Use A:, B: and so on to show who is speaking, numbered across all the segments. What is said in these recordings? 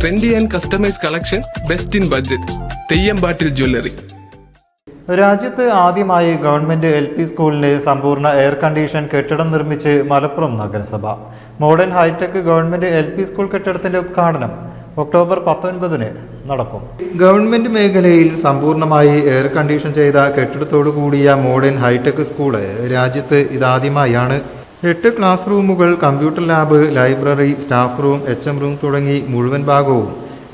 A: Trendy and customise collection best in budget തെയ്യമ്പാട്ടിൽ jewellery
B: രാജ്യത്ത് ആദ്യമായി government L P സ്കൂളിന് സമ്പൂർണ എയർ കണ്ടീഷൻ കെട്ടിടം നിർമ്മിച്ച് മലപ്പുറം നഗരസഭ. Modern hi-tech government L P school കെട്ടിടത്തിന്റെ ഉദ്ഘാടനം ഒക്ടോബർ പത്തൊൻപതിന് നടക്കും. ഗവൺമെന്റ് മേഖലയിൽ സമ്പൂർണമായി എയർ കണ്ടീഷൻ ചെയ്ത കെട്ടിടത്തോടു കൂടിയ മോഡേൺ ഹൈടെക് സ്കൂൾ രാജ്യത്ത് ഇതാദ്യമായാണ് എട്ട് ക്ലാസ് റൂമുകൾ computer lab library staff room H M room തുടങ്ങി മുഴുവൻ ഭാഗവും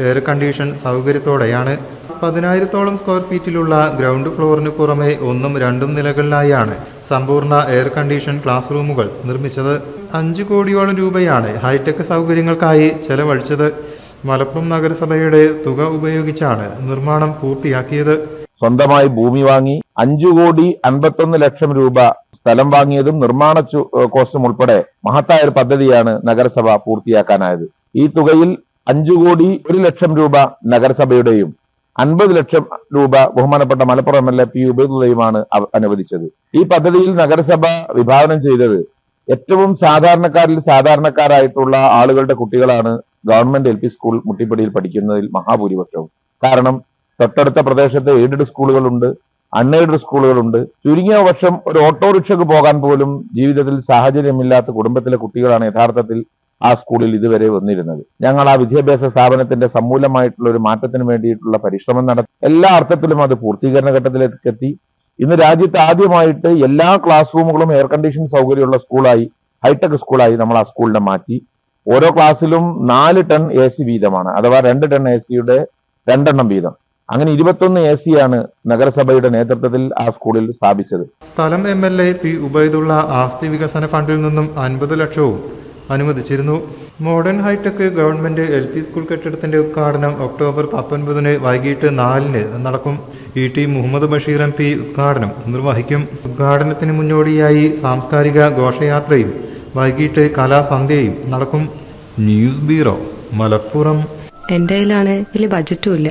B: എയർ കണ്ടീഷൻ സൗകര്യത്തോടെയാണ് പതിനായിരത്തോളം സ്ക്വയർ ഫീറ്റിലുള്ള ഗ്രൗണ്ട് ഫ്ലോറിന് പുറമെ ഒന്നും രണ്ടും നിലകളിലായാണ് സമ്പൂർണ എയർ കണ്ടീഷൻ ക്ലാസ് റൂമുകൾ നിർമ്മിച്ചത്. അഞ്ചു കോടിയോളം രൂപയാണ് ഹൈടെക് സൗകര്യങ്ങൾക്കായി ചെലവഴിച്ചത്. മലപ്പുറം നഗരസഭയുടെ തുക ഉപയോഗിച്ചാണ് നിർമ്മാണം പൂർത്തിയാക്കിയത്.
C: സ്വന്തമായി ഭൂമി വാങ്ങി അഞ്ചു കോടി അൻപത്തൊന്ന് ലക്ഷം രൂപ സ്ഥലം വാങ്ങിയതും നിർമ്മാണ കോസ്റ്റും ഉൾപ്പെടെ മഹത്തായ ഒരു പദ്ധതിയാണ് നഗരസഭ പൂർത്തിയാക്കാനായത്. ഈ തുകയിൽ അഞ്ചു കോടി ഒരു ലക്ഷം രൂപ നഗരസഭയുടെയും അൻപത് ലക്ഷം രൂപ ബഹുമാനപ്പെട്ട മലപ്പുറം എൽ എ പി ഉബൈദുള്ളയുമാണ് അനുവദിച്ചത്. ഈ പദ്ധതിയിൽ നഗരസഭ വിഭാവനം ചെയ്തത് ഏറ്റവും സാധാരണക്കാരിൽ സാധാരണക്കാരായിട്ടുള്ള ആളുകളുടെ കുട്ടികളാണ് ഗവൺമെന്റ് എൽ പി സ്കൂൾ മുട്ടിപ്പടിയിൽ പഠിക്കുന്നതിൽ മഹാഭൂരിപക്ഷവും. കാരണം തൊട്ടടുത്ത പ്രദേശത്ത് എയ്ഡഡ് സ്കൂളുകളുണ്ട് അൺഎയ്ഡഡ് സ്കൂളുകളുണ്ട്. ചുരുങ്ങിയ വർഷം ഒരു ഓട്ടോറിക്ഷക്ക് പോകാൻ പോലും ജീവിതത്തിൽ സാഹചര്യമില്ലാത്ത കുടുംബത്തിലെ കുട്ടികളാണ് യഥാർത്ഥത്തിൽ ആ സ്കൂളിൽ ഇതുവരെ വന്നിരുന്നത്. ഞങ്ങൾ ആ വിദ്യാഭ്യാസ സ്ഥാപനത്തിന്റെ സമൂലമായിട്ടുള്ള ഒരു മാറ്റത്തിന് വേണ്ടിയിട്ടുള്ള പരിശ്രമം നടത്തി എല്ലാ അർത്ഥത്തിലും അത് പൂർത്തീകരണ എത്തി ഇന്ന് രാജ്യത്ത് ആദ്യമായിട്ട് എല്ലാ ക്ലാസ് റൂമുകളും എയർ കണ്ടീഷൻ സൗകര്യമുള്ള സ്കൂളായി ഹൈടെക് സ്കൂളായി നമ്മൾ ആ സ്കൂളിനെ മാറ്റി. ഓരോ ക്ലാസ്സിലും നാല് ടൺ എ സി വീതമാണ്. അഥവാ രണ്ട് ടൺ എ സിയുടെ രണ്ടെണ്ണം വീതം. അങ്ങനെ ഇരുപത്തൊന്ന് എ സി ആണ് നഗരസഭയുടെ നേതൃത്വത്തിൽ ആ സ്കൂളിൽ സ്ഥാപിച്ചത്.
B: സ്ഥലം M L A P Ubaidulla ആസ്തി വികസന ഫണ്ടിൽ നിന്നും അൻപത് ലക്ഷവും അനുവദിച്ചിരുന്നു. Modern hi-tech government L P school കെട്ടിടത്തിന്റെ ഉദ്ഘാടനം ഒക്ടോബർ പത്തൊൻപതിന് വൈകിട്ട് നാലിന് നടക്കും. E T Muhammad Basheer M P ഉദ്ഘാടനം നിർവഹിക്കും. ഉദ്ഘാടനത്തിന് മുന്നോടിയായി സാംസ്കാരിക ഘോഷയാത്രയും വൈകിട്ട് കലാസന്ധ്യയും നടക്കും. News bureau Malappuram.
D: എന്റെ കയ്യിലാണ് വലിയ ബജറ്റും ഇല്ല.